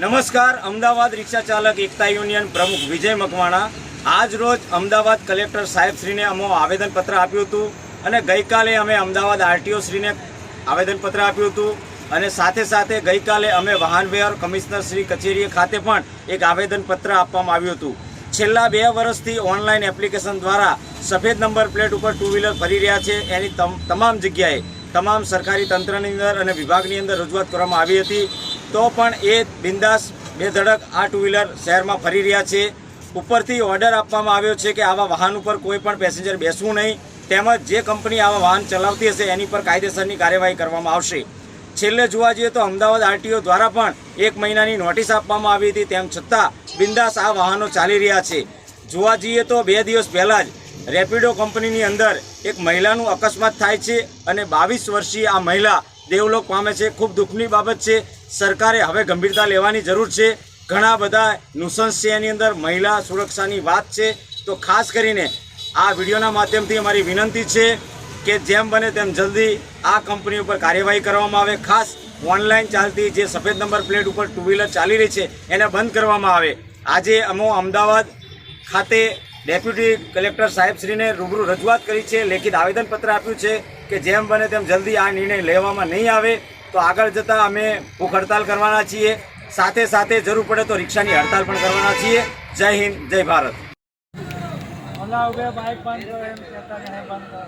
નમસ્કાર, અમદાવાદ રિક્ષા ચાલક એકતા યુનિયન પ્રમુખ વિજય મકવાણા. આજ રોજ અમદાવાદ કલેક્ટર સાહેબશ્રીને અમે આવેદનપત્ર આપ્યું હતું અને ગઈકાલે અમે અમદાવાદ આરટીઓ શ્રીને આવેદનપત્ર આપ્યું હતું અને સાથે સાથે ગઈકાલે અમે વાહન વ્યવહાર કમિશનર શ્રી કચેરી ખાતે પણ એક આવેદનપત્ર આપવામાં આવ્યું હતું. છેલ્લા બે વર્ષથી ઓનલાઈન એપ્લિકેશન દ્વારા સફેદ નંબર પ્લેટ ઉપર ટુ વ્હીલર ફરી રહ્યા છે. એની તમ- તમામ જગ્યાએ તમામ સરકારી તંત્રની અંદર અને વિભાગની અંદર રજૂઆત કરવામાં આવી હતી. તો પણ એ બિંદાસ બેધડક આ ટુ વ્હીલર શહેરમાં ફરી રહ્યા છે. ઉપરથી ઓર્ડર આપવામાં આવ્યો છે કે આવા વાહન ઉપર કોઈ પણ પેસેન્જર બેસવું નહીં. તેમજ જે કંપની આવા વાહન ચલાવતી હશે એની પર કાયદેસરની કાર્યવાહી કરવામાં આવશે. છેલ્લે જોવા જઈએ તો અમદાવાદ આરટીઓ દ્વારા પણ એક મહિનાની નોટિસ આપવામાં આવી હતી. તેમ છતાં બિંદાસ આ વાહનો ચાલી રહ્યા છે. જોવા જઈએ તો બે દિવસ પહેલાં જ રેપિડો કંપનીની અંદર એક મહિલાનું અકસ્માત થાય છે અને બાવીસ વર્ષીય આ મહિલા દેવલોક પામે છે. ખૂબ દુઃખની બાબત છે. સરકારે હવે ગંભીરતા લેવાની જરૂર છે. ઘણા બધા નુસન્સ છે એની અંદર. મહિલા સુરક્ષાની વાત છે. તો ખાસ કરીને આ વિડીયોના માધ્યમથી અમારી વિનંતી છે કે જેમ બને તેમ જલ્દી આ કંપની ઉપર કાર્યવાહી કરવામાં આવે. ખાસ ઓનલાઈન ચાલતી જે સફેદ નંબર પ્લેટ ઉપર ટુ વ્હીલર ચાલી રહી છે, એને બંધ કરવામાં આવે. આજે અમો અમદાવાદ ખાતે ડેપ્યુટી કલેક્ટર સાહેબશ્રીને રૂબરૂ રજૂઆત કરી છે, લેખિત આવેદનપત્ર આપ્યું છે કે જેમ બને તેમ જલ્દી આ નિર્ણય લેવામાં નહીં આવે તો આગળ જતાં અમે ભૂખ હડતાલ કરવાના છીએ. સાથે સાથે જરૂર પડે તો રિક્ષાની હડતાલ પણ કરવાના છીએ. જય હિન્દ, જય ભારત. બંધ